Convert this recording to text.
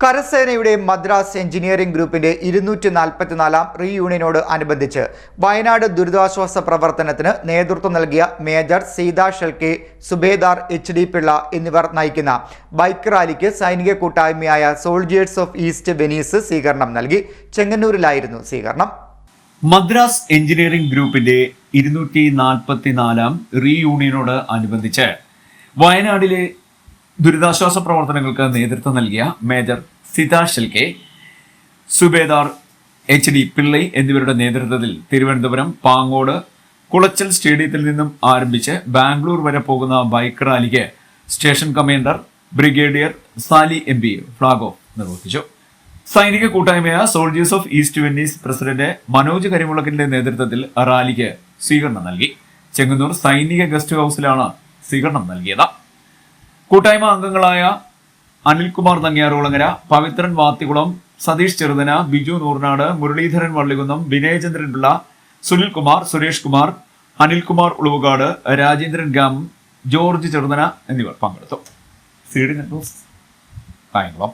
കരസേനയുടെ മദ്രാസ് എഞ്ചിനീയറിംഗ് ഗ്രൂപ്പിന്റെ ഇരുന്നൂറ്റി നാൽപ്പത്തിനാലാം റീയൂണിയനോട് അനുബന്ധിച്ച് വയനാട് ദുരിതാശ്വാസ പ്രവർത്തനത്തിന് നേതൃത്വം നൽകിയ major Sita Shelke subedar H D Pillai എന്നിവർ നയിക്കുന്ന ബൈക്ക് റാലിക്ക് സൈനിക കൂട്ടായ്മയായ സോൾജിയേഴ്സ് ഓഫ് ഈസ്റ്റ് വെനീസ് സ്വീകരണം നൽകി. ചെങ്ങന്നൂരിലായിരുന്നു സ്വീകരണം. മദ്രാസ് എഞ്ചിനീയറിംഗ് ഗ്രൂപ്പിന്റെ ഇരുന്നൂറ്റി നാൽപ്പത്തിനാലാം റീയൂണിയനോട് അനുബന്ധിച്ച് വയനാടിലെ ദുരിതാശ്വാസ പ്രവർത്തനങ്ങൾക്ക് നേതൃത്വം നൽകിയ major Sita Shelke subedar H D Pillai എന്നിവരുടെ നേതൃത്വത്തിൽ തിരുവനന്തപുരം പാങ്ങോട് കുളച്ചൽ സ്റ്റേഡിയത്തിൽ നിന്നും ആരംഭിച്ച് ബാംഗ്ലൂർ വരെ പോകുന്ന ബൈക്ക് റാലിക്ക് station commander brigadier Sali M P flag off നിർവഹിച്ചു. സൈനിക കൂട്ടായ്മയായ soldiers of east Venice president Manoj കരിമുളക്കിന്റെ നേതൃത്വത്തിൽ റാലിക്ക് സ്വീകരണം നൽകി. ചെങ്ങന്നൂർ സൈനിക ഗസ്റ്റ് ഹൗസിലാണ് സ്വീകരണം നൽകിയത്. കൂട്ടായ്മ അംഗങ്ങളായ അനിൽകുമാർ നങ്ങിയാറുകുളങ്ങര പവിത്രൻ വാത്തികുളം സതീഷ് ചെറുതന ബിജു നൂർനാട് മുരളീധരൻ വള്ളികുന്നം വിനയചന്ദ്രൻ പിള്ള സുനിൽ കുമാർ സുരേഷ് കുമാർ അനിൽകുമാർ ഉളുവുകാട് രാജേന്ദ്രൻ ഗാം ജോർജ് ചെറുതന എന്നിവർ പങ്കെടുത്തു. C D Kayamkulam.